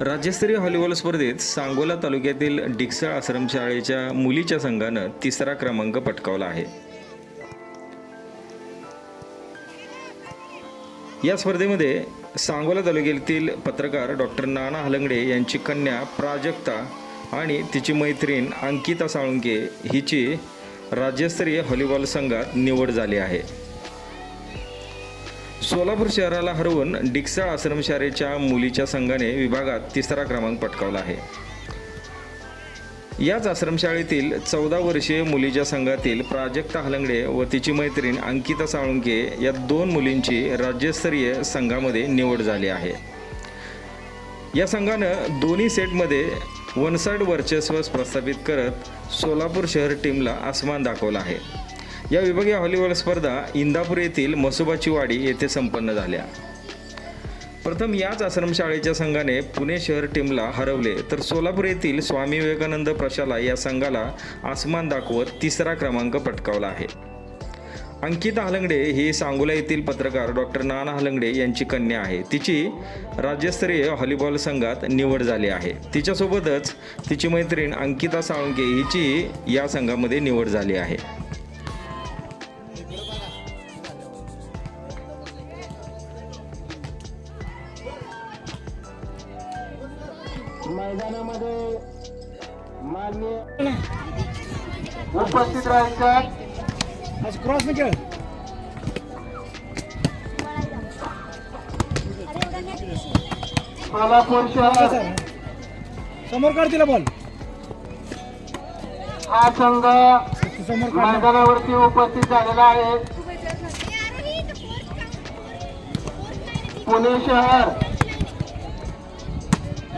राज्यस्तरीय हॉलीबॉल स्पर्धेत सांगोला तालुक्यातील डिक्सळ आश्रमशाळेच्या मुलीच्या संघानं तिसरा क्रमांक पटकावला आहे. या स्पर्धेमध्ये सांगोला तालुक्यातील पत्रकार डॉक्टर नाना हलंगडे यांची कन्या प्राजक्ता आणि तिची मैत्रीण अंकिता साळुंके हिची राज्यस्तरीय व्हॉलीबॉल संघात निवड झाली आहे. सोलापूर शहराला हरवून डिक्सा आश्रमशाळेच्या मुलीच्या संघाने विभागात तिसरा क्रमांक पटकावला आहे. याच आश्रमशाळेतील चौदा वर्षीय मुलीच्या संघातील प्राजक्ता हलंगडे व तिची मैत्रीण अंकिता साळुंके या दोन मुलींची राज्यस्तरीय संघामध्ये निवड झाली आहे. या संघानं दोन्ही सेटमध्ये वनसाईड वर्चस्व प्रस्थापित करत सोलापूर शहर टीमला आसमान दाखवला आहे. या विभागीय व्हॉलीबॉल स्पर्धा इंदापूर येथील मसोबाची वाडी येथे संपन्न झाल्या. प्रथम याच आश्रमशाळेच्या संघाने पुणे शहर टीमला हरवले तर सोलापूर येथील स्वामी विवेकानंद प्रशाला या संघाला आसमान दाखवत तिसरा क्रमांक पटकावला आहे. अंकिता हलंगडे ही सांगोला येथील पत्रकार डॉक्टर नाना हलंगडे यांची कन्या आहे. तिची राज्यस्तरीय व्हॉलीबॉल संघात निवड झाली आहे. तिच्यासोबतच तिची मैत्रीण अंकिता साळुंके हिची या संघामध्ये निवड झाली आहे. मैदानामध्ये मान्य उपस्थित राहायचं. आज क्रॉस न खेळ सोलापूर शहर. समोर काढ तिला बॉल हा संघ मैदानावरती उपस्थित झालेला आहे. पुणे शहर.